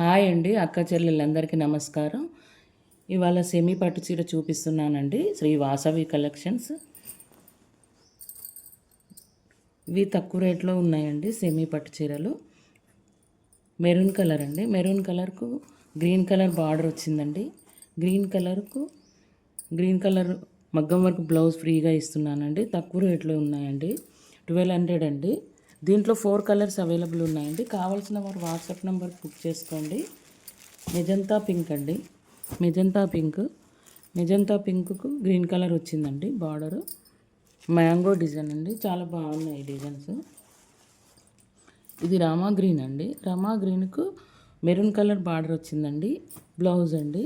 Hi అండి అక్క చెల్లెళ్ళందరికీ నమస్కారం. ఇవాళ సెమీ పట్టు చీర చూపిస్తున్నానండి శ్రీ వాసవి కలెక్షన్స్. ఇవి తక్కువ రేట్లో ఉన్నాయండి సెమీ పట్టు చీరలు. మెరూన్ కలర్ అండి మెరూన్ కలర్కు గ్రీన్ కలర్ బార్డర్ వచ్చిందండి. గ్రీన్ కలర్కు గ్రీన్ కలర్ మగ్గం వరకు బ్లౌజ్ ఫ్రీగా ఇస్తున్నానండి తక్కువ రేట్లో ఉన్నాయండి. ట్వెల్వ్ హండ్రెడ్ అండి. దీంట్లో ఫోర్ కలర్స్ అవైలబుల్ ఉన్నాయండి. కావాల్సిన వారు వాట్సాప్ నెంబర్ బుక్ చేసుకోండి. మెజంతా పింక్ అండి. Magenta pink. మెజంతా పింక్కు గ్రీన్ కలర్ వచ్చిందండి బార్డరు. మ్యాంగో డిజైన్ అండి. చాలా బాగున్నాయి డిజైన్స్. ఇది రామా గ్రీన్ అండి. రామా గ్రీన్కు మెరూన్ కలర్ బార్డర్ వచ్చిందండి. బ్లౌజ్ అండి.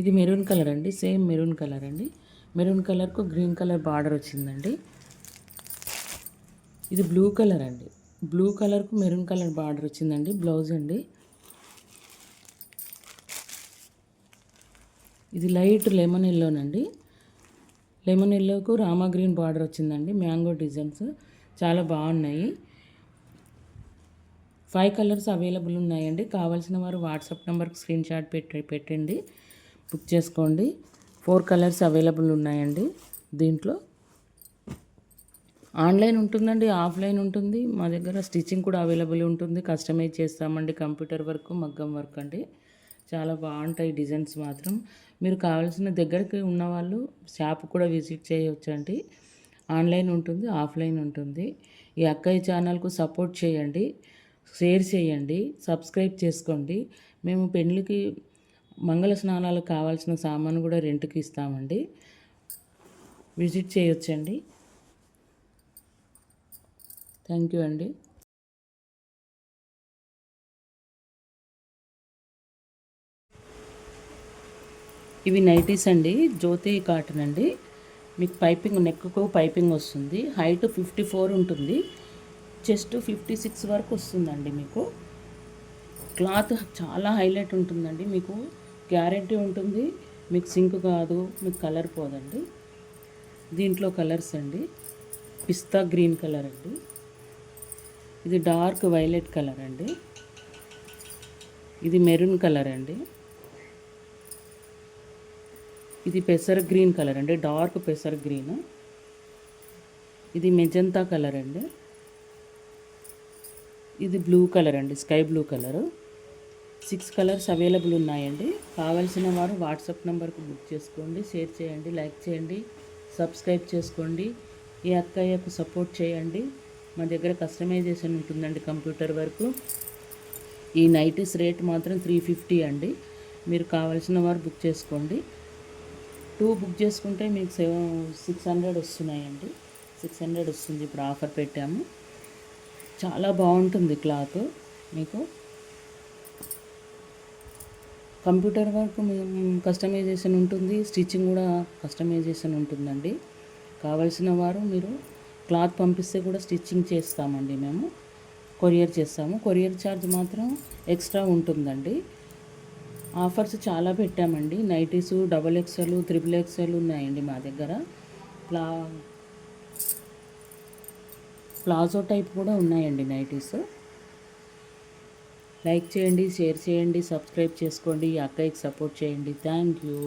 ఇది మెరూన్ కలర్ అండి. సేమ్ మెరూన్ కలర్ అండి. మెరూన్ కలర్కు గ్రీన్ కలర్ బార్డర్ వచ్చిందండి. ఇది బ్లూ కలర్ అండి. బ్లూ కలర్కు మెరూన్ కలర్ బార్డర్ వచ్చిందండి. బ్లౌజ్ అండి. ఇది లైట్ లెమన్ ఎల్లోనండి లెమన్ ఎల్లోకు రామా గ్రీన్ బార్డర్ వచ్చిందండి. మ్యాంగో డిజైన్స్ చాలా బాగున్నాయి. ఫైవ్ కలర్స్ అవైలబుల్ ఉన్నాయండి. కావాల్సిన వారు వాట్సాప్ నెంబర్కి స్క్రీన్ షాట్ పెట్టి పెట్టండి. బుక్ చేసుకోండి. ఫోర్ కలర్స్ అవైలబుల్ ఉన్నాయండి దీంట్లో. ఆన్లైన్ ఉంటుందండి ఆఫ్లైన్ ఉంటుంది. మా దగ్గర స్టిచ్చింగ్ కూడా అవైలబుల్ ఉంటుంది. కస్టమైజ్ చేస్తామండి కంప్యూటర్ వర్క్ మగ్గం వర్క్ అండి. చాలా బాగుంటాయి డిజైన్స్ మాత్రం. మీరు కావాల్సిన దగ్గరికి ఉన్నవాళ్ళు షాప్ కూడా విజిట్ చేయవచ్చండి ఆన్లైన్ ఉంటుంది ఆఫ్లైన్ ఉంటుంది. ఈ అక్కయ్య ఛానల్కు సపోర్ట్ చేయండి షేర్ చేయండి సబ్స్క్రైబ్ చేసుకోండి. మేము పెళ్ళికి మంగళ స్నానాలకు కావాల్సిన సామాను కూడా రెంట్కి ఇస్తామండి. విజిట్ చేయొచ్చండి. థ్యాంక్ యూ అండి. ఇవి నైటీస్ అండి. జ్యోతి కాటన్ అండి. మీకు పైపింగ్ నెక్కు పైపింగ్ వస్తుంది. హైట్ ఫిఫ్టీ ఫోర్ ఉంటుంది. చెస్ట్ ఫిఫ్టీ సిక్స్ వరకు వస్తుందండి మీకు. క్లాత్ చాలా హైలైట్ ఉంటుందండి మీకు. గ్యారంటీ ఉంటుంది. మీకు సింక్ కాదు మీకు కలర్ పోదండి. దీంట్లో కలర్స్ అండి. పిస్తా గ్రీన్ కలర్ అండి. ఇది డార్క్ వైలెట్ కలర్ అండి. ఇది మెరూన్ కలర్ అండి. ఇది పెసర్ గ్రీన్ కలర్ అండి. డార్క్ పెసర్ గ్రీన్. ఇది మెజంతా కలర్ అండి. ఇది బ్లూ కలర్ అండి. Sky blue colour. Six colours available ఉన్నాయండి. కావలసిన వారు వాట్సాప్ నెంబర్కు బుక్ చేసుకోండి షేర్ చేయండి లైక్ చేయండి సబ్స్క్రైబ్ చేసుకోండి ఈ అక్కయ్యకు సపోర్ట్ చేయండి. మా దగ్గర కస్టమైజేషన్ ఉంటుందండి కంప్యూటర్ వరకు. ఈ నైటీస్ రేట్ మాత్రం త్రీ ఫిఫ్టీ అండి. మీరు కావాల్సిన వారు బుక్ చేసుకోండి. టూ బుక్ చేసుకుంటే మీకు సెవెన్ సిక్స్ హండ్రెడ్ వస్తున్నాయండి. సిక్స్ హండ్రెడ్ వస్తుంది ఇప్పుడు ఆఫర్ పెట్టాము. చాలా బాగుంటుంది క్లాత్ మీకు. కంప్యూటర్ వర్క్ కస్టమైజేషన్ ఉంటుంది. స్టిచ్చింగ్ కూడా కస్టమైజేషన్ ఉంటుందండి. కావలసిన వారు మీరు క్లాత్ పంపిస్తే కూడా స్టిచ్చింగ్ చేస్తామండి మేము. కొరియర్ చేస్తాము. కొరియర్ ఛార్జ్ మాత్రం ఎక్స్ట్రా ఉంటుందండి. ఆఫర్స్ చాలా పెట్టామండి. Nighties double XL triple XL ఉన్నాయండి మా దగ్గర. ప్లా ప్లాజో టైప్ కూడా ఉన్నాయండి నైటీస్. లైక్ చేయండి షేర్ చేయండి సబ్స్క్రైబ్ చేసుకోండి అక్కయ్యకి సపోర్ట్ చేయండి. Thank you.